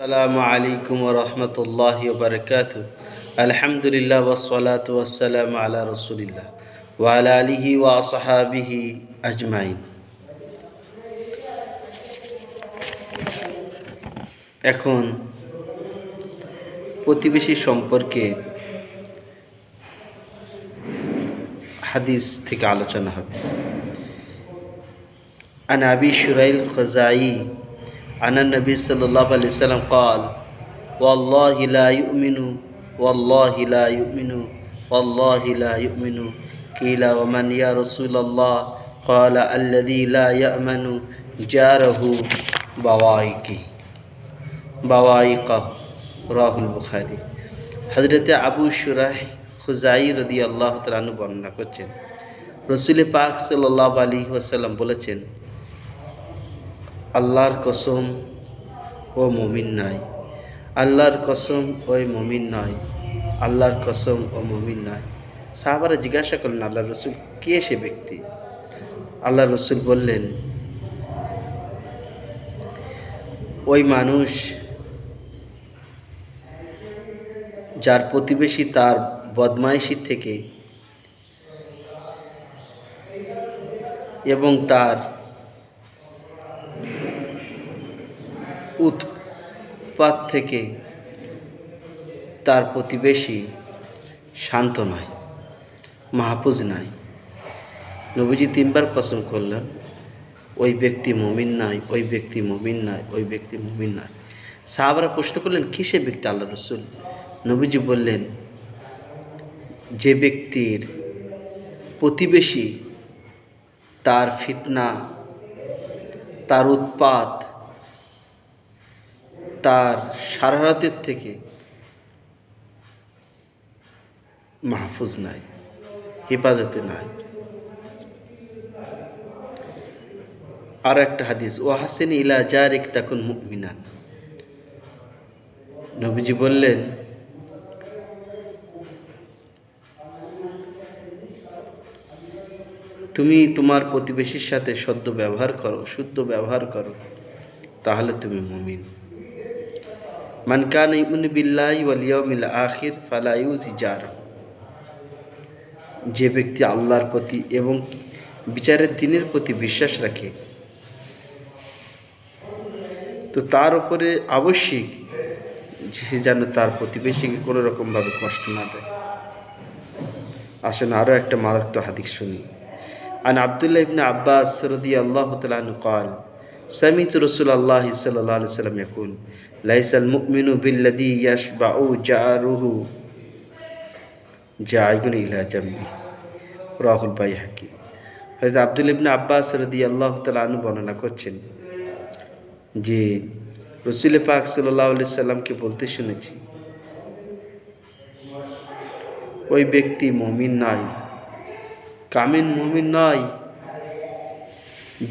আসসালামু আলাইকুম রহমতুল্লাহ বারকাত আলহামদুলিল্লাহ ওসলাত ওসালাম আলা রসুলিল্লাহ ওয়ালা আলিহি ওয়াসহাবিহি আজমাইন। এখন প্রতিবেশী সম্পর্কে হাদিস থেকে আলোচনা হবে। আনাবি সুরাইল খোজাই عن النبي صلى الله عليه وسلم قال والله لا يؤمن والله لا يؤمن والله لا يؤمن قيل ومن يا رسول الله قال الذي لا يأمن جاره بوائقه بوائقه রাহুল বুখারি হজরতে আবু সুরাহ খুজাই রদি আল্লাহ তালু বর্ণনা করছেন রসুল পাক সাল্লাহ আলী ওসাল্লাম বলেছেন আল্লাহর কসম ও মমিন নয় আল্লাহর কসম ওই মমিন নয় আল্লাহর কসম ও মমিন নয় সাহাবারা জিজ্ঞাসা করলেন আল্লাহ রসুল কে সে ব্যক্তি? আল্লাহ রসুল বললেন, ওই মানুষ যার প্রতিবেশী তার বদমাইশি থেকে এবং তার উৎপাত থেকে তার প্রতিবেশী শান্ত নয়, মাহফুজ নয়। নবীজি তিনবার কসম করলেন, ওই ব্যক্তি মমিন নয়, ওই ব্যক্তি মমিন নয়, ওই ব্যক্তি মমিন নয়। সাহাবারা প্রশ্ন করলেন কিসে ব্যক্তি আল্লাহ রসুল? নবীজি বললেন, যে ব্যক্তির প্রতিবেশী তার ফিতনা, তার উৎপাত তার সারারাতের থেকে মাহফুজ নাই, হেফাজতে নাই। আর একটা হাদিস, ও হাসেন ইলা জারিক তখন মুমিনান। নবীজি বললেন, তুমি তোমার প্রতিবেশীর সাথে সদ্য ব্যবহার করো, শুদ্ধ ব্যবহার করো, তাহলে তুমি মুমিন। মানকান بالله واليوم ওয়ালিয়মিল আখির يوزي জিজার যে ব্যক্তি আল্লাহর প্রতি এবং বিচারের দিনের প্রতি বিশ্বাস রাখে, তো তার উপরে আবশ্যিক সে যেন তার প্রতিবেশীকে কোনো রকমভাবে কষ্ট না দেয়। আসুন আরও একটা মারাত্মক হাদিক শুনি। আন আবদুল্লাহ ইবনে আব্বাস রদি আল্লাহ তালু কল সামিত রসুল আল্লাহ সাল্লাহ আলি সাল্লাম ইয়াকুল, লাইসাল মুকমিনু বিল্লাদি ইয়াস বাউ যা আইগুন ইলা জাম্বি। রাহুল ভাই হাকি। হয়তো আব্দুল ইবনা আব্বাস রদি আল্লাহ তালু বর্ণনা করছেন যে, রসুল পাক সাল্লাহ আলি সাল্লামকে বলতে শুনেছি, ওই ব্যক্তি মমিন নয় কামিন মমিন নয়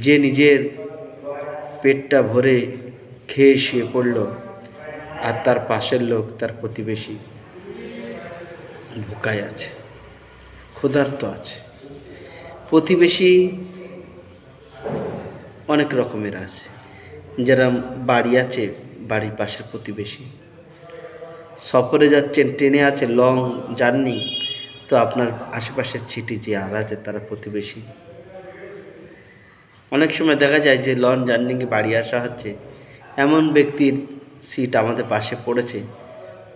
যে নিজের পেটটা ভরে খেয়ে শুয়ে পড়ল আর তার পাশের লোক তার প্রতিবেশী। ভুকায় আছে, ক্ষুধার্ত আছে। প্রতিবেশী অনেক রকমের আছে। যারা বাড়ি আছে, বাড়ির পাশের প্রতিবেশী। সফরে যাচ্ছেন, ট্রেনে আছে লং জার্নি তো আপনার আশেপাশের ছিটি যে আর আছে, তারা প্রতিবেশী। অনেক সময় দেখা যায় যে লং জার্নিকে বাড়ি আসা হচ্ছে, এমন ব্যক্তির সিট আমাদের পাশে পড়েছে,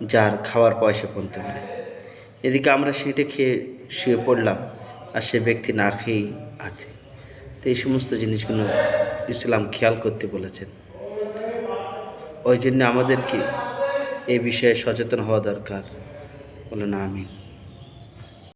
যার খাওয়ার পয়সা পর্যন্ত নেয় এদিকে আমরা সিটে খেয়ে শুয়ে পড়লাম আর সে ব্যক্তি না খেয়েই আছে। তো এই সমস্ত জিনিসগুলো ইসলাম খেয়াল করতে বলেছেন। ওই জন্য আমাদেরকে এই বিষয়ে সচেতন হওয়া দরকার। বলে না আমিন।